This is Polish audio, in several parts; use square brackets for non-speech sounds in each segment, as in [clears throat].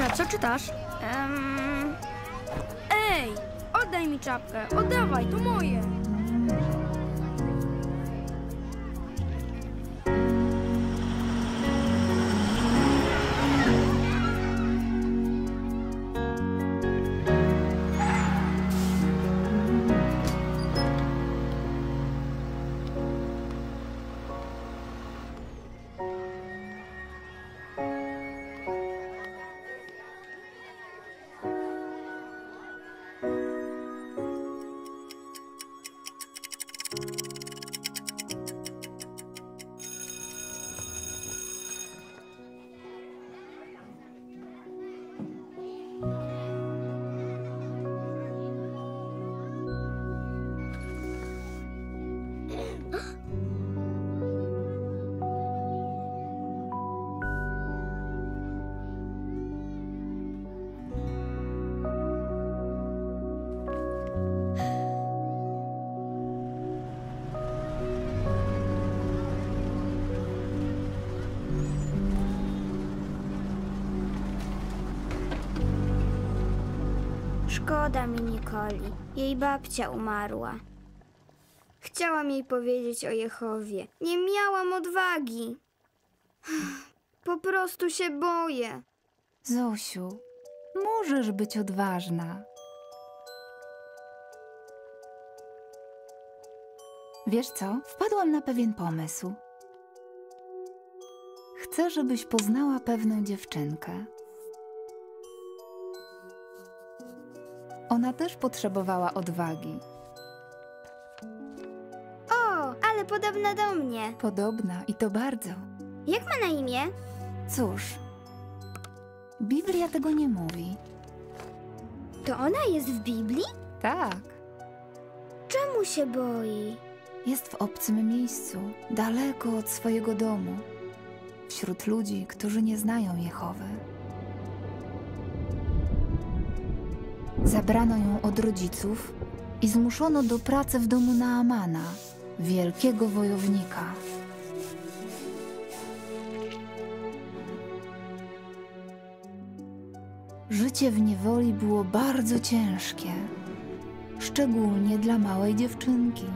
Zosia, co czytasz? Em... Ej, oddaj mi czapkę, oddawaj, to moje. Szkoda mi Nikoli. Jej babcia umarła. Chciałam jej powiedzieć o Jehowie. Nie miałam odwagi. [sighs] Po prostu się boję. Zosiu, możesz być odważna. Wiesz co? Wpadłam na pewien pomysł. Chcę, żebyś poznała pewną dziewczynkę. Ona też potrzebowała odwagi. O, ale podobna do mnie. Podobna i to bardzo. Jak ma na imię? Cóż, Biblia tego nie mówi. To ona jest w Biblii? Tak, Czemu się boi? jest w obcym miejscu, daleko od swojego domu, wśród ludzi, którzy nie znają Jehowy. Zabrano ją od rodziców i zmuszono do pracy w domu Naamana, wielkiego wojownika. Życie w niewoli było bardzo ciężkie, szczególnie dla małej dziewczynki.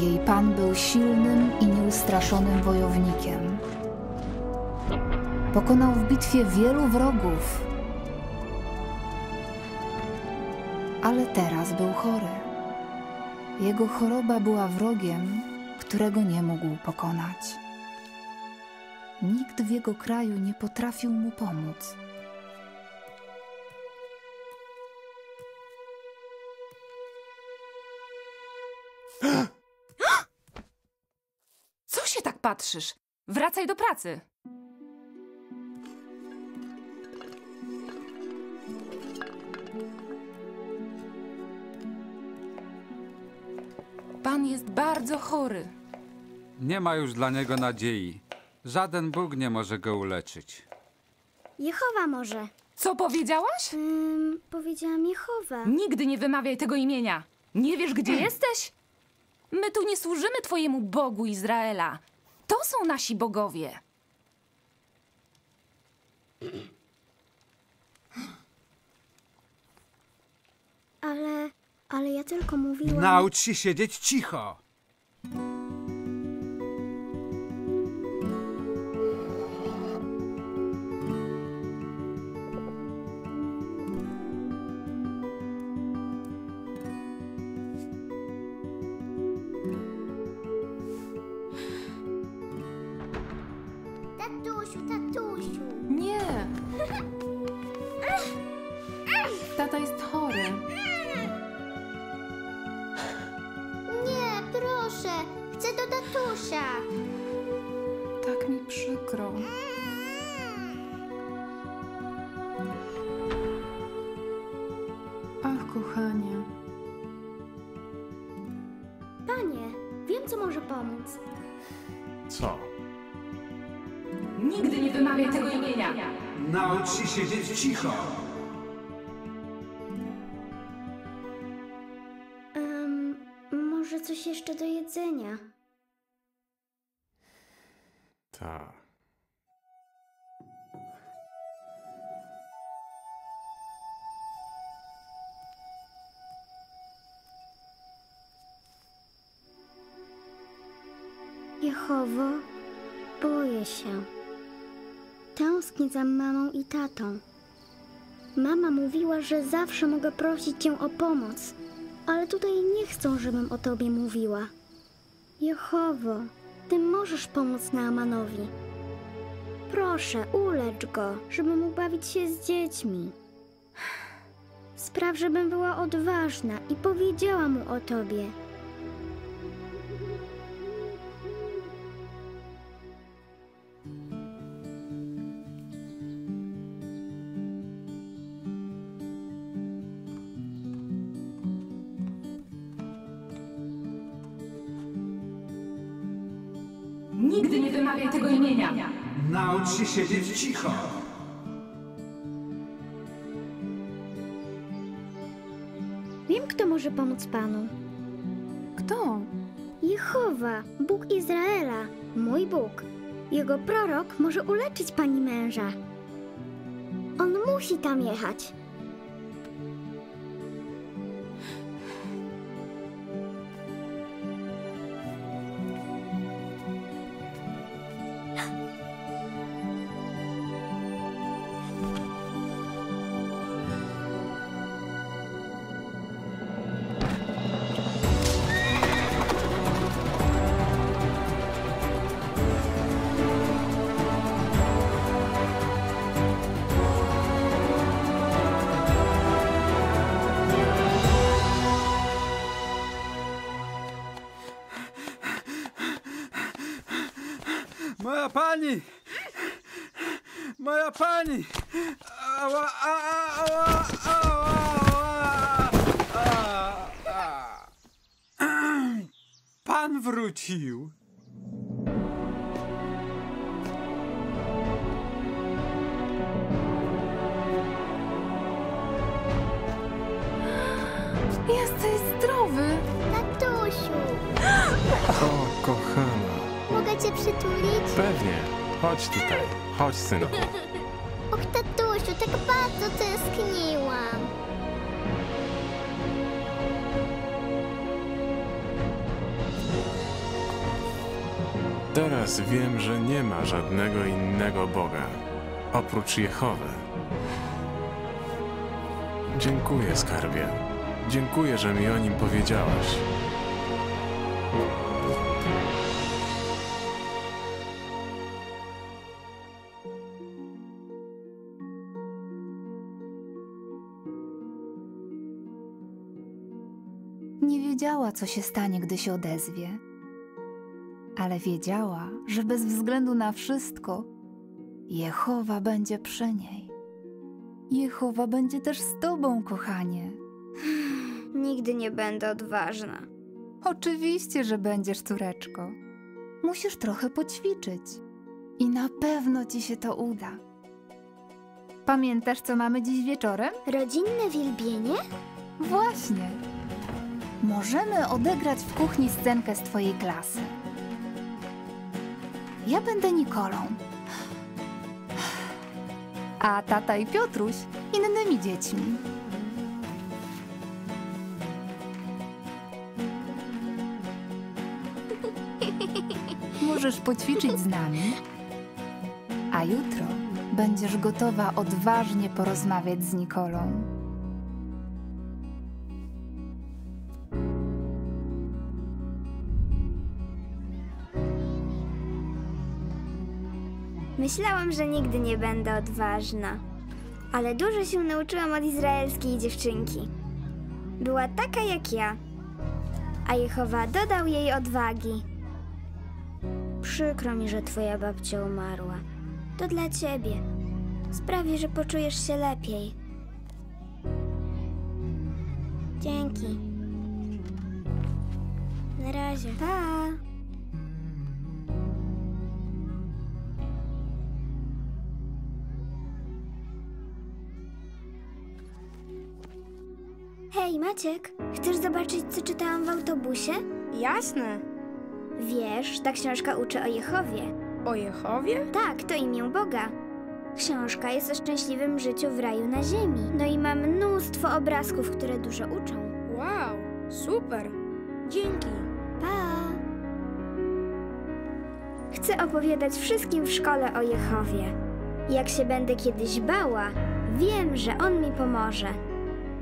Jej pan był silnym i nieustraszonym wojownikiem. Pokonał w bitwie wielu wrogów, ale teraz był chory. Jego choroba była wrogiem, którego nie mógł pokonać. Nikt w jego kraju nie potrafił mu pomóc. Co się tak patrzysz? Wracaj do pracy. Pan jest bardzo chory. Nie ma już dla niego nadziei. Żaden Bóg nie może go uleczyć. Jehowa może. Co powiedziałaś? Ym, powiedziałam Jehowa. Nigdy nie wymawiaj tego imienia. Nie wiesz, gdzie [clears throat] jesteś? My tu nie służymy Twojemu Bogu Izraela. To są nasi bogowie. Ale, ja tylko mówiłam... Naucz się siedzieć cicho! Tatusiu, tatusiu. Nie. [laughs] Tata jest chory. mokrą. Ach, kochanie. Panie, wiem, co może pomóc. Co? Nigdy nie wymawiaj tego imienia. Naucz się siedzieć cicho. Um, może coś jeszcze do jedzenia? Tak. Jehowo, boję się. Tęsknię za mamą i tatą. Mama mówiła, że zawsze mogę prosić cię o pomoc, ale tutaj nie chcą, żebym o tobie mówiła. Jehowo, ty możesz pomóc Naamanowi. Proszę, ulecz go, żeby mógł bawić się z dziećmi. Spraw, żebym była odważna i powiedziała mu o tobie. Wymawiaj tego imienia. Naucz się siedzieć cicho. Wiem, kto może pomóc panu. Kto? Jehowa, Bóg Izraela, mój Bóg. Jego prorok może uleczyć pani męża. On musi tam jechać. Pani! Moja pani! Ała, ała, ała, ała, ała. Pan wrócił. Jesteś zdrowy! Tatusiu, O, kochana. Cię przytulić? Pewnie. Chodź tutaj. Chodź, synku. [laughs] Och, tatusiu, tak bardzo tęskniłam. Teraz wiem, że nie ma żadnego innego Boga oprócz Jehowy. Dziękuję, skarbie. Dziękuję, że mi o nim powiedziałaś. Nie wiedziała, co się stanie, gdy się odezwie. Ale wiedziała, że bez względu na wszystko, Jehowa będzie przy niej. Jehowa będzie też z tobą, kochanie. [sighs] Nigdy nie będę odważna. Oczywiście, że będziesz, córeczko. Musisz trochę poćwiczyć. I na pewno ci się to uda. Pamiętasz, co mamy dziś wieczorem? Rodzinne wielbienie? Właśnie. Możemy odegrać w kuchni scenkę z twojej klasy. Ja będę Nikolą. A tata i Piotruś innymi dziećmi. Możesz poćwiczyć z nami, a jutro będziesz gotowa odważnie porozmawiać z Nikolą. Myślałam, że nigdy nie będę odważna. Ale dużo się nauczyłam od izraelskiej dziewczynki. Była taka jak ja. A Jehowa dodał jej odwagi. Przykro mi, że twoja babcia umarła. To dla ciebie. Sprawi, że poczujesz się lepiej. Dzięki. Na razie. Pa! Hej, Maciek, chcesz zobaczyć, co czytałam w autobusie? Jasne. Wiesz, ta książka uczy o Jehowie. O Jehowie? Tak, to imię Boga. Książka jest o szczęśliwym życiu w raju na ziemi. No i ma mnóstwo obrazków, które dużo uczą. Wow, super. Dzięki. Pa! Chcę opowiadać wszystkim w szkole o Jehowie. Jak się będę kiedyś bała, wiem, że on mi pomoże,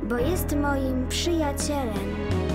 bo jest moim przyjacielem.